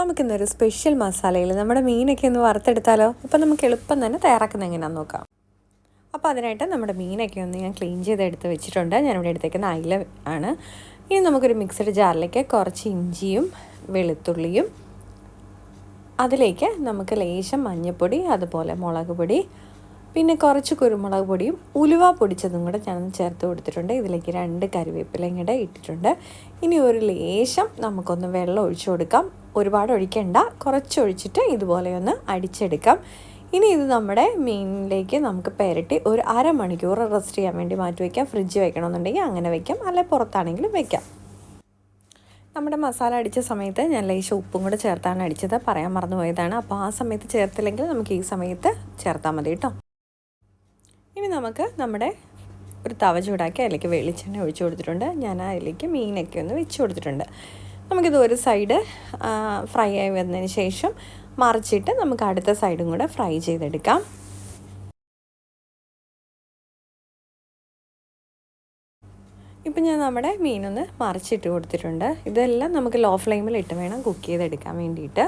നമുക്കിന്നൊരു സ്പെഷ്യൽ മസാലയിൽ നമ്മുടെ മീനൊക്കെ ഒന്ന് വറുത്തെടുത്താലോ? അപ്പോൾ നമുക്ക് എളുപ്പം തന്നെ തയ്യാറാക്കുന്ന എങ്ങനെയാണെന്ന് നോക്കാം. അപ്പോൾ അതിനായിട്ട് നമ്മുടെ മീനൊക്കെ ഒന്ന് ഞാൻ ക്ലീൻ ചെയ്ത് എടുത്ത് വെച്ചിട്ടുണ്ട്. ഞാനിവിടെ എടുത്തേക്കുന്ന അയില ആണ്. ഇനി നമുക്കൊരു മിക്സഡ് ജാറിലേക്ക് കുറച്ച് ഇഞ്ചിയും വെളുത്തുള്ളിയും. അതിലേക്ക് നമുക്ക് ലേശം മഞ്ഞൾപ്പൊടി അതുപോലെ മുളക് പൊടി പിന്നെ കുറച്ച് കുരുമുളക് പൊടിയും ഉലുവ പൊടിച്ചതും കൂടെ ഞാൻ ചേർത്ത് കൊടുത്തിട്ടുണ്ട്. ഇതിലേക്ക് രണ്ട് കറിവേപ്പിലയും കൂടെ ഇട്ടിട്ടുണ്ട്. ഇനി ഒരു ലേശം നമുക്കൊന്ന് വെള്ളം ഒഴിച്ചു കൊടുക്കാം. ഒരുപാട് ഒഴിക്കണ്ട. കുറച്ച് ഒഴിച്ചിട്ട് ഇതുപോലെ ഒന്ന് അടിച്ചെടുക്കാം. ഇനി ഇത് നമ്മുടെ മീനിലേക്ക് നമുക്ക് പെരട്ടി ഒരു അരമണിക്കൂർ റെസ്റ്റ് ചെയ്യാൻ വേണ്ടി മാറ്റി വയ്ക്കാം. ഫ്രിഡ്ജ് വെക്കണമെന്നുണ്ടെങ്കിൽ അങ്ങനെ വയ്ക്കാം അല്ലെങ്കിൽ പുറത്താണെങ്കിലും വയ്ക്കാം നമ്മുടെ മസാല അടിച്ച സമയത്ത് ഞാൻ ലേശം ഉപ്പും കൂടെ ചേർത്താണ് അടിച്ചത്. പറയാൻ മറന്നു പോയതാണ് അപ്പോൾ ആ സമയത്ത് ചേർത്തില്ലെങ്കിൽ നമുക്ക് ഈ സമയത്ത് ചേർത്താൽ മതി കേട്ടോ. ഇനി നമുക്ക് നമ്മുടെ ഒരു തവ ചൂടാക്കി അതിലേക്ക് വെളിച്ചെണ്ണ ഒഴിച്ചു കൊടുത്തിട്ടുണ്ട്. ഞാൻ അതിലേക്ക് മീനൊക്കെ ഒന്ന് വെച്ച് കൊടുത്തിട്ടുണ്ട്. നമുക്കിത് ഒരു സൈഡ് ഫ്രൈ ആയി വന്നതിന് ശേഷം മറിച്ചിട്ട് നമുക്ക് അടുത്ത സൈഡും കൂടെ ഫ്രൈ ചെയ്തെടുക്കാം. ഇപ്പം ഞാൻ നമ്മുടെ മീനൊന്ന് മറിച്ചിട്ട് കൊടുത്തിട്ടുണ്ട്. ഇതെല്ലാം നമുക്ക് ലോ ഫ്ലെയിമിൽ ഇട്ട് വേണം കുക്ക് ചെയ്തെടുക്കാൻ വേണ്ടിയിട്ട്.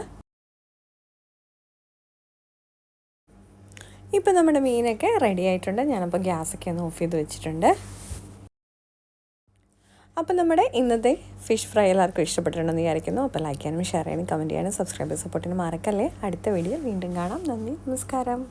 ഇപ്പം നമ്മുടെ മീനൊക്കെ റെഡി ആയിട്ടുണ്ട്. ഞാനപ്പോൾ ഗ്യാസൊക്കെ ഒന്ന് ഓഫ് ചെയ്ത് വെച്ചിട്ടുണ്ട്. അപ്പം നമ്മുടെ ഇന്നത്തെ ഫിഷ് ഫ്രൈ എല്ലാവർക്കും ഇഷ്ടപ്പെട്ടിട്ടുണ്ടെന്ന് വിചാരിക്കുന്നു. അപ്പോൾ ലൈക്ക് ചെയ്യാനും ഷെയർ ചെയ്യാനും കമന്റ് ചെയ്യാനും സബ്സ്ക്രൈബ് സപ്പോർട്ടിന് മറക്കല്ലേ? അടുത്ത വീഡിയോ വീണ്ടും കാണാം. നന്ദി നമസ്കാരം.